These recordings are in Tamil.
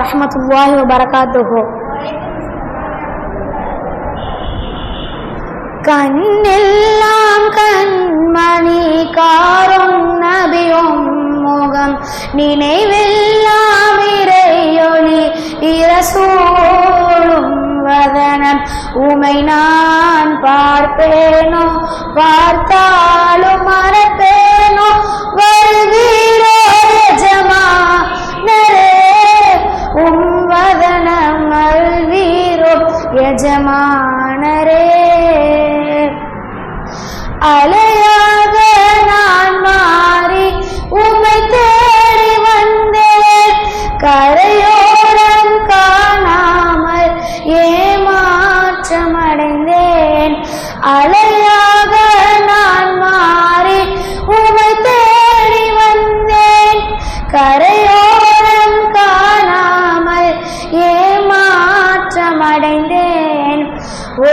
வரமத்துல்லாஹி வபரகாத்துஹோ കണ്ണെല്ലാം കൺമണി കാറും മുഖം നിലവെല്ലാം ഇരയൊളി ഇരസോളും വദനം ഉമൈ നാൻ പാർപ്പേനോ പാർത്താലും മറപ്പേനോ വരുകീരോ அலையாக நான் மாறி உமை தேடி வந்தேன். கரையோரம் காணாமல் ஏமாற்றமடைந்தேன். அலையாக நான் மாறி உமை தேடி வந்தேன். கரையோரம் காணாமல் ஏமாற்றமடைந்தேன். ஓ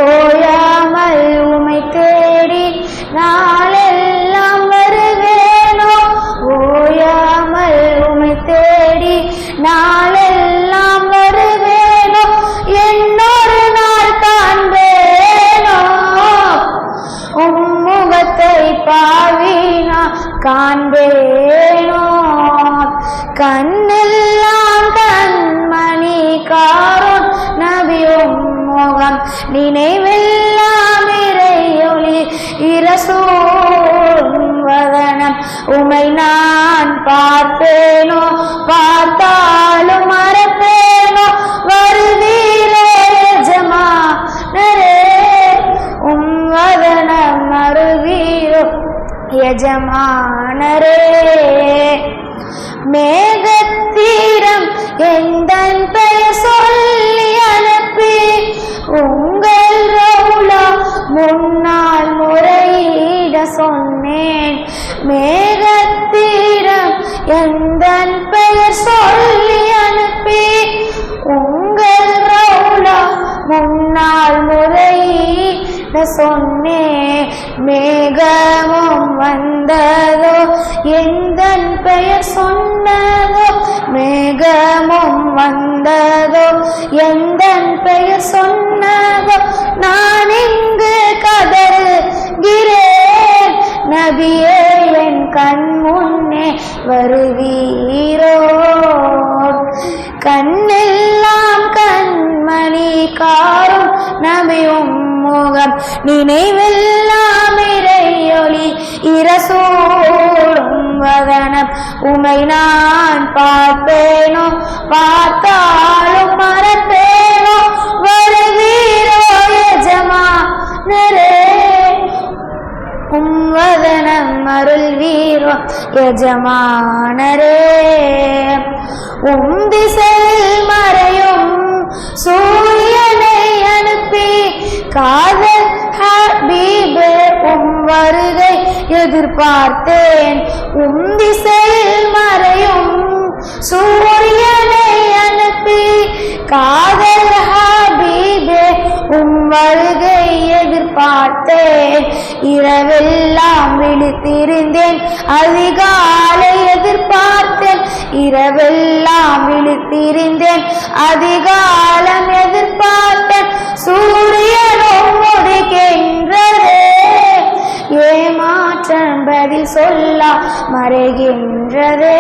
கண்ணெல்லாம் கண்மணி காரும் நபியும் முகம். நினைவெல்லாம் இறையொளி இரசூல் வதனம். உமை நான் பார்த்தேனோ பார்த்தாலும் மறப்பேனோ வருவீரே ஜமா உம் வதனம் மறுவீரோ எஜமானரே மேகத்தீரம் எந்தன் பெயர் சொல்லி அனுப்பி? உங்கள் ரவுலா முன்னால் முறையிட சொன்னேன். மேகத்தீரம் எந்தன் சொன்னேன் மேகமும் வந்ததோ எந்தன் பெயர் சொன்னதோ மேகமும் வந்ததோ எந்தன் பெயர் சொன்னதோ நான் இங்கு கதறுகிறேன். நபியே என் கண் முன்னே வருவீரோ. கண்ணெல்லாம் கண்மணி காரும் நபியும் முகம் நினைவெல்லாம் இறையொளி இரசோடும் வதனம். உமை நான் பார்ப்பேனோ பார்த்தாலும் மறப்பேனோ வருவீரோ எஜமா உம்வதனம் அருள் வீரோ எஜமானரே உம் திசையில் மறையும் சூரியனை அனுப்பி காதல் ஹபீபே உம் வருகை எதிர்பார்த்தேன். உம் திசையில் மறையும் சூரியனை அனுப்பி காதல் ஹபீபே உம் வருகை எதிர்பார்த்தேன். இரவெல்லாம் விழித்திருந்தேன் அதிகாலை எதிர்பார்த்தேன். இரவெல்லாம் விழித்திருந்தேன் அதிகாலை சொல்லா மறைகின்றதே.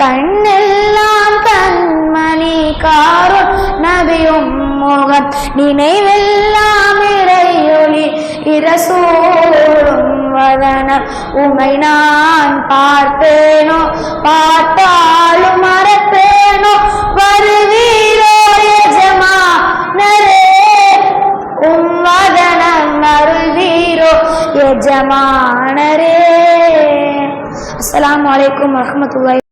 கண்ணெல்லாம் கண்மணி காரும் நபியும் முகம் நினைவெல்லாம் இறையொளி இரசூலும் வதனம். உமை நான் பார்த்தேனோ எஜமானரே அஸ்லாம் வலைக்கும் வரஹ்மத்துல்லாஹி